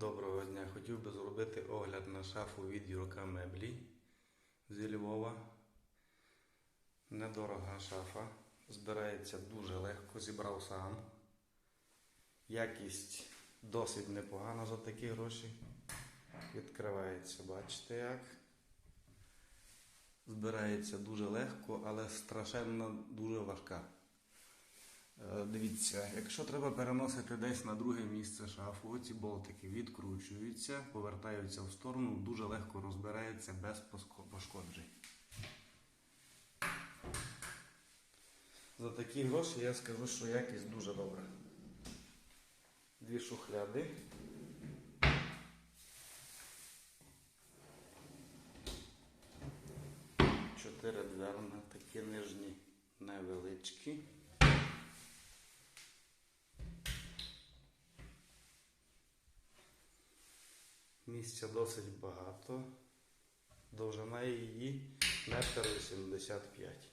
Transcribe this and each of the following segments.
Доброго дня. Хотів би зробити огляд на шафу від Юрка Меблі зі Львова. Недорога шафа. Збирається дуже легко, зібрав сам. Якість досить непогана за такі гроші. Відкривається, бачите як. Збирається дуже легко, але страшенно дуже важка. Е, Дивіться, якщо треба переносити десь на друге місце шафу, ці болтики відкручуються, повертаються в сторону, дуже легко розбирається без пошкоджень. За такі гроші я скажу, що якість дуже добра. Дві шухляди. Чотири дверна, такі нижні невеличкі. Місця досить багато. Довжина її метр вісімдесят п'ять.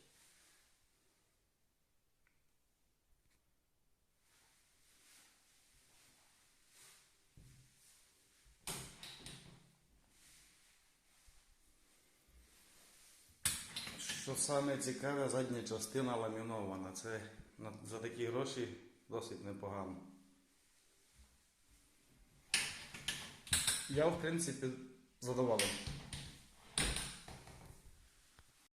Що саме цікаве, задня частина ламінована. Це за такі гроші досить непогано. Я, в принципі, задоволений.